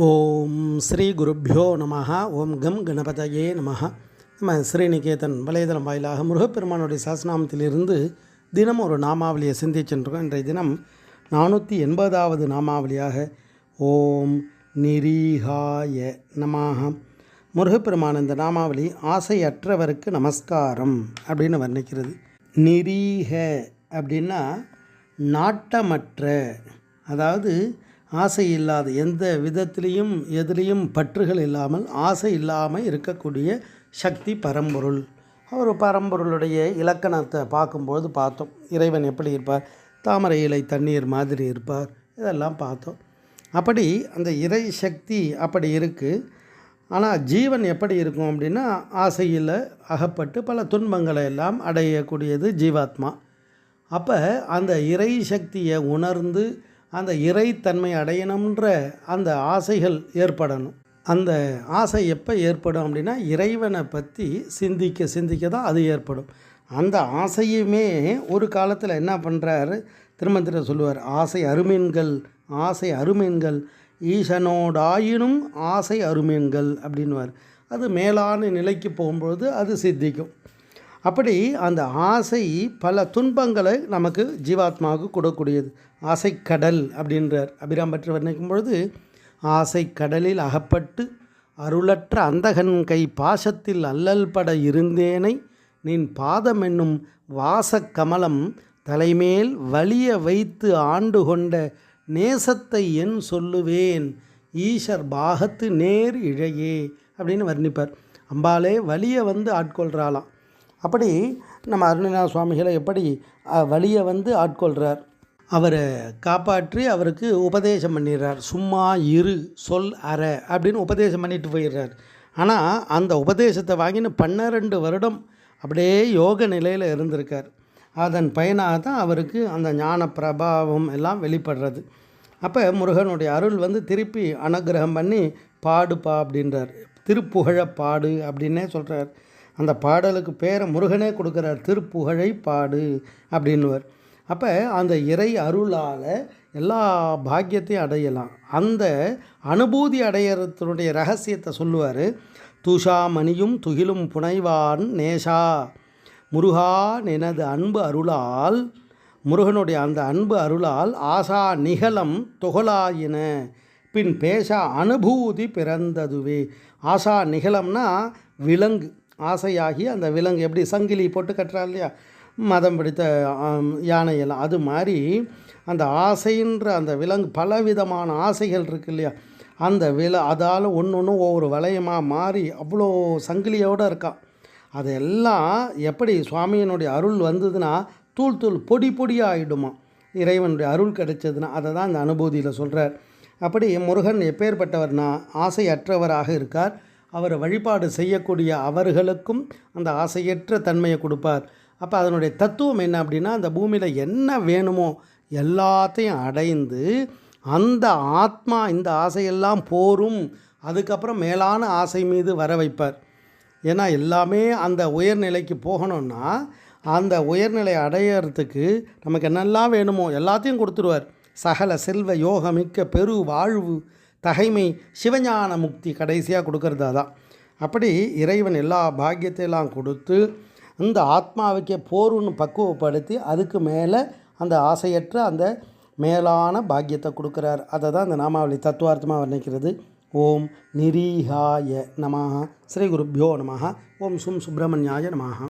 ஓம் ஸ்ரீ குருப்பியோ நம ஓம் கம் கணபதையே நம நம்ம ஸ்ரீநிகேதன் வலைதளம் வாயிலாக முருகப்பெருமானுடைய சாசனாமத்திலிருந்து தினம் ஒரு நாமாவளியை சிந்திச்சுருக்கோம் இன்றைய தினம் நானூற்றி எண்பதாவது நாமாவளியாக ஓம் நிரீகாய நமாக முருகப்பெருமான் இந்த நாமாவளி ஆசையற்றவருக்கு நமஸ்காரம் அப்படின்னு வர்ணிக்கிறது. நிரீக அப்படின்னா நாட்டமற்ற அதாவது ஆசை இல்லாத எந்த விதத்திலையும் எதுலேயும் பற்றுகள் இல்லாமல் ஆசை இல்லாமல் இருக்கக்கூடிய சக்தி பரம்பொருள். அவர் பரம்பொருளுடைய இலக்கணத்தை பார்க்கும்போது பார்த்தோம். இறைவன் எப்படி இருப்பார்? தாமரை இலை தண்ணீர் மாதிரி இருப்பார். இதெல்லாம் பார்த்தோம். அப்படி அந்த இறை சக்தி அப்படி இருக்குது ஆனால் ஜீவன் எப்படி இருக்கும் அப்படின்னா ஆசையில் அகப்பட்டு பல துன்பங்களை எல்லாம் அடையக்கூடியது ஜீவாத்மா. அப்போ அந்த இறை சக்தியை உணர்ந்து அந்த இறைத்தன்மை அடையணுன்ற அந்த ஆசைகள் ஏற்படணும். அந்த ஆசை எப்போ ஏற்படும் அப்படின்னா இறைவனை பற்றி சிந்திக்க சிந்திக்க தான் அது ஏற்படும். அந்த ஆசையுமே ஒரு காலத்தில் என்ன பண்ணுறாரு? திருமந்திர சொல்லுவார் ஆசை அருமீன்கள் ஆசை அருமீன்கள் ஈசனோடாயினும் ஆசை அருமீன்கள் அப்படின்வார் அது மேலான நிலைக்கு போகும்பொழுது அது சித்திக்கும். அப்படி அந்த ஆசை பல துன்பங்களை நமக்கு ஜீவாத்மாவுக்கு கொடுக்கக்கூடியது. ஆசை கடல் அப்படின்றார். அபிராம் பற்றி வர்ணிக்கும் பொழுது ஆசை கடலில் அகப்பட்டு அருளற்ற அந்தகன் கை பாசத்தில் அல்லல் பட இருந்தேனை நின் பாதம் என்னும் வாசக்கமலம் தலைமேல் வலிய வைத்து ஆண்டு கொண்ட நேசத்தை என் சொல்லுவேன் ஈஷர் பாகத்து நேர் இழையே அப்படின்னு வர்ணிப்பார். அம்பாலே வலியை வந்து ஆட்கொள்கிறாளாம் அப்படி நம்ம அருணநாத சுவாமிகளை எப்படி வழியை வந்து ஆட்கொள்கிறார் அவரை காப்பாற்றி அவருக்கு உபதேசம் பண்ணிடுறார். சும்மா இரு சொல் அற அப்படின்னு உபதேசம் பண்ணிட்டு போயிடுறார். ஆனால் அந்த உபதேசத்தை வாங்கின்னு பன்னிரெண்டு வருடம் அப்படியே யோக நிலையில் இருந்திருக்கார். அதன் பயனாக தான் அவருக்கு அந்த ஞான பிரபாவம் எல்லாம் வெளிப்படுறது. அப்போ முருகனுடைய அருள் வந்து திருப்பி அனுகிரகம் பண்ணி பாடுப்பா அப்படின்றார். திருப்புகழ பாடு அப்படின்னே சொல்கிறார் அந்த பாடலுக்கு பேரை முருகனே கொடுக்குறார். திருப்புகழை பாடு அப்படின்வர் அப்போ அந்த இறை அருளால் எல்லா பாக்கியத்தையும் அடையலாம். அந்த அனுபூதி அடையறதுனுடைய ரகசியத்தை சொல்லுவார். துஷாமணியும் துகிலும் புனைவான் நேஷா முருகா எனது அன்பு அருளால் முருகனுடைய அந்த அன்பு அருளால் ஆசா நிகழம் தொகலாயின. பின் பேச அனுபூதி பிறந்ததுவே. ஆசா நிகழம்னா விலங்கு. ஆசையாகி அந்த விலங்கு எப்படி சங்கிலி போட்டு கட்டுறா இல்லையா? மதம் பிடித்த யானையெல்லாம். அது மாதிரி அந்த ஆசைன்ற அந்த விலங்கு பலவிதமான ஆசைகள் இருக்கு இல்லையா? அந்த வில அதால் ஒன்று ஒன்று ஒவ்வொரு வளையமாக மாறி அவ்வளோ சங்கிலியோடு இருக்கான் அதெல்லாம் எப்படி சுவாமியினுடைய அருள் வந்ததுன்னா தூள் தூள் பொடி பொடியாக ஆகிடுமா இறைவனுடைய அருள் கிடைச்சதுன்னா அதை தான் இந்த அனுபூதியில் சொல்கிறார் அப்படி முருகன் எப்பேற்பட்டவர்னா ஆசையற்றவராக இருக்கார். அவர் வழிபாடு செய்யக்கூடிய அவர்களுக்கும் அந்த ஆசையற்ற தன்மையை கொடுப்பார். அப்போ அதனுடைய தத்துவம் என்ன அப்படின்னா அந்த பூமியில் என்ன வேணுமோ எல்லாத்தையும் அடைந்து அந்த ஆத்மா இந்த ஆசையெல்லாம் போரும். அதுக்கப்புறம் மேலான ஆசை மீது வர வைப்பார். ஏன்னா எல்லாமே அந்த உயர்நிலைக்கு போகணும்னா அந்த உயர்நிலை அடையிறதுக்கு நமக்கு என்னெல்லாம் வேணுமோ எல்லாத்தையும் கொடுத்துருவார். சகல செல்வ யோகமிக்க பெரு வாழ்வு தகைமை சிவஞான முக்தி கடைசியாக கொடுக்கறது தான் அப்படி இறைவன் எல்லா பாக்கியத்தையெல்லாம் கொடுத்து இந்த ஆத்மாவுக்கே போர்னு பக்குவப்படுத்தி அதுக்கு மேலே அந்த ஆசையற்ற அந்த மேலான பாக்கியத்தை கொடுக்குறார். அதை தான் இந்த நாமாவளி தத்துவார்த்தமாக வர்ணிக்கிறது. ஓம் நிரீகாய நமாக ஸ்ரீ குருப்பியோ நமக ஓம் சும் சுப்பிரமணியாய நமாக